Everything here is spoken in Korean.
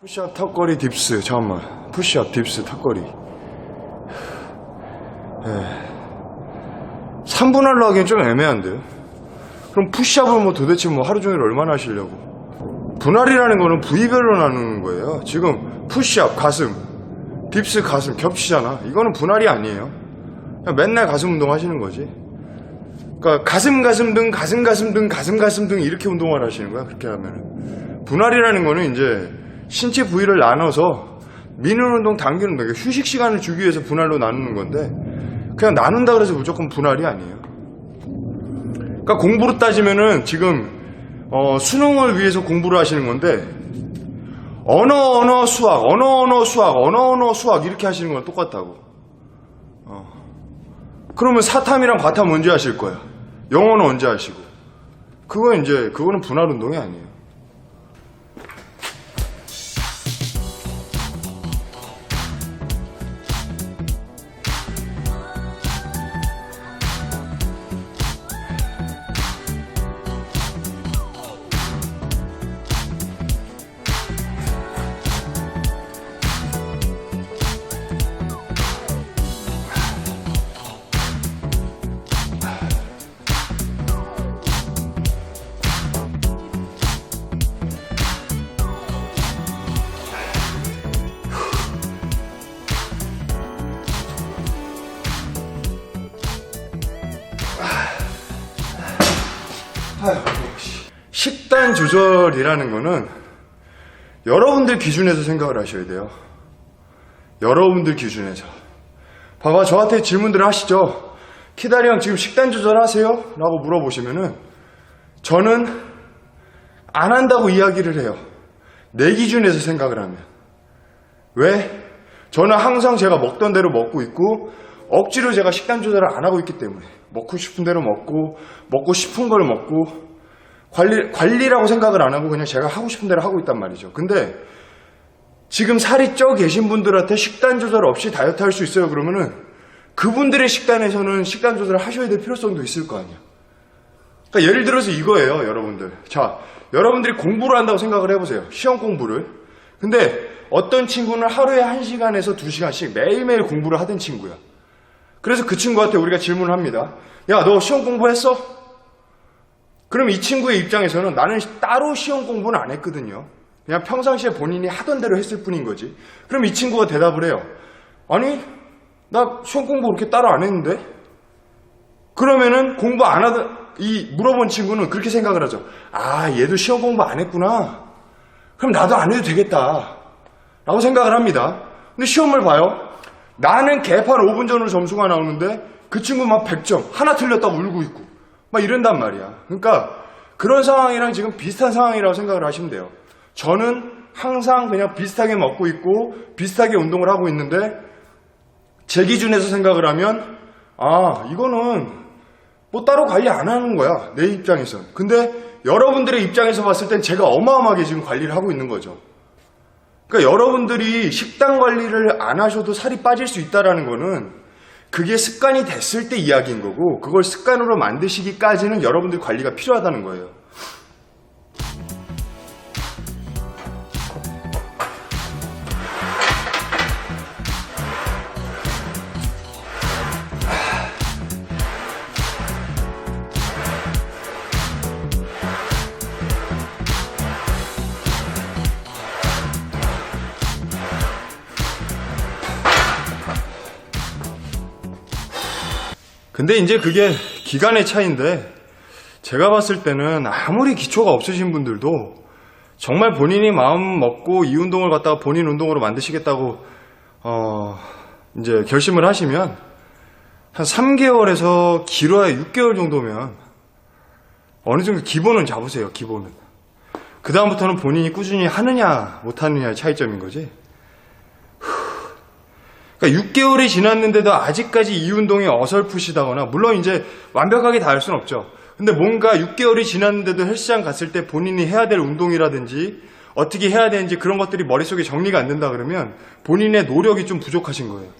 푸시업 턱걸이 딥스 잠깐만. 푸시업 딥스 턱걸이. 예. 3분할로 하기엔 좀 애매한데요? 그럼 푸시업을 뭐 도대체 뭐 하루 종일 얼마나 하시려고? 분할이라는 거는 부위별로 나누는 거예요. 지금 푸시업 가슴. 딥스 가슴 겹치잖아. 이거는 분할이 아니에요. 그냥 맨날 가슴 운동 하시는 거지. 그러니까 가슴 가슴 등 가슴 가슴 등 가슴 가슴 등 이렇게 운동을 하시는 거야 그렇게 하면은. 분할이라는 거는 이제 신체 부위를 나눠서 미는 운동 당기는 그러니까 휴식 시간을 주기 위해서 분할로 나누는 건데 그냥 나눈다 그래서 무조건 분할이 아니에요. 그러니까 공부로 따지면은 지금 어, 수능을 위해서 공부를 하시는 건데 언어 언어 수학 언어 언어 수학 언어 언어 수학 이렇게 하시는 거랑 똑같다고. 어. 그러면 사탐이랑 과탐 언제 하실 거야 영어는 언제 하시고? 그거 이제 그거는 분할 운동이 아니에요 식단 조절이라는 거는 여러분들 기준에서 생각을 하셔야 돼요. 여러분들 기준에서. 봐봐, 저한테 질문들을 하시죠. 키다리 형 지금 식단 조절하세요? 라고 물어보시면은 저는 안 한다고 이야기를 해요. 내 기준에서 생각을 하면. 왜? 저는 항상 제가 먹던 대로 먹고 있고 억지로 제가 식단 조절을 안 하고 있기 때문에 먹고 싶은 대로 먹고 먹고 싶은 걸 먹고 관리, 관리라고 생각을 안 하고 그냥 제가 하고 싶은 대로 하고 있단 말이죠. 근데 지금 살이 쪄 계신 분들한테 식단 조절 없이 다이어트 할 수 있어요. 그러면은 그분들의 식단에서는 식단 조절을 하셔야 될 필요성도 있을 거 아니야. 그러니까 예를 들어서 이거예요, 여러분들. 자, 여러분들이 공부를 한다고 생각을 해보세요. 시험 공부를. 근데 어떤 친구는 하루에 1시간에서 2시간씩 매일매일 공부를 하던 친구야. 그래서 그 친구한테 우리가 질문을 합니다. 야, 너 시험 공부했어? 그럼 이 친구의 입장에서는 나는 따로 시험 공부는 안 했거든요. 그냥 평상시에 본인이 하던 대로 했을 뿐인 거지. 그럼 이 친구가 대답을 해요. 아니, 나 시험 공부 그렇게 따로 안 했는데? 그러면은 공부 안 하던, 이 물어본 친구는 그렇게 생각을 하죠. 아, 얘도 시험 공부 안 했구나. 그럼 나도 안 해도 되겠다. 라고 생각을 합니다. 근데 시험을 봐요. 나는 개판 5분 전으로 점수가 나오는데 그 친구 막 100점. 하나 틀렸다고 울고 있고. 막 이런단 말이야. 그러니까 그런 상황이랑 지금 비슷한 상황이라고 생각을 하시면 돼요. 저는 항상 그냥 비슷하게 먹고 있고 비슷하게 운동을 하고 있는데 제 기준에서 생각을 하면 아 이거는 뭐 따로 관리 안 하는 거야 내 입장에선 근데 여러분들의 입장에서 봤을 땐 제가 어마어마하게 지금 관리를 하고 있는 거죠 그러니까 여러분들이 식단 관리를 안 하셔도 살이 빠질 수 있다라는 거는 그게 습관이 됐을 때 이야기인 거고 그걸 습관으로 만드시기까지는 여러분들 관리가 필요하다는 거예요. 근데 이제 그게 기간의 차이인데 제가 봤을 때는 아무리 기초가 없으신 분들도 정말 본인이 마음 먹고 이 운동을 갖다가 본인 운동으로 만드시겠다고 어 이제 결심을 하시면 한 3개월에서 길어야 6개월 정도면 어느 정도 기본은 잡으세요 기본은. 그 다음부터는 본인이 꾸준히 하느냐 못하느냐의 차이점인 거지 그러니까 6개월이 지났는데도 아직까지 이 운동이 어설프시다거나 물론 이제 완벽하게 다 할 수는 없죠. 근데 뭔가 6개월이 지났는데도 헬스장 갔을 때 본인이 해야 될 운동이라든지 어떻게 해야 되는지 그런 것들이 머릿속에 정리가 안 된다 그러면 본인의 노력이 좀 부족하신 거예요.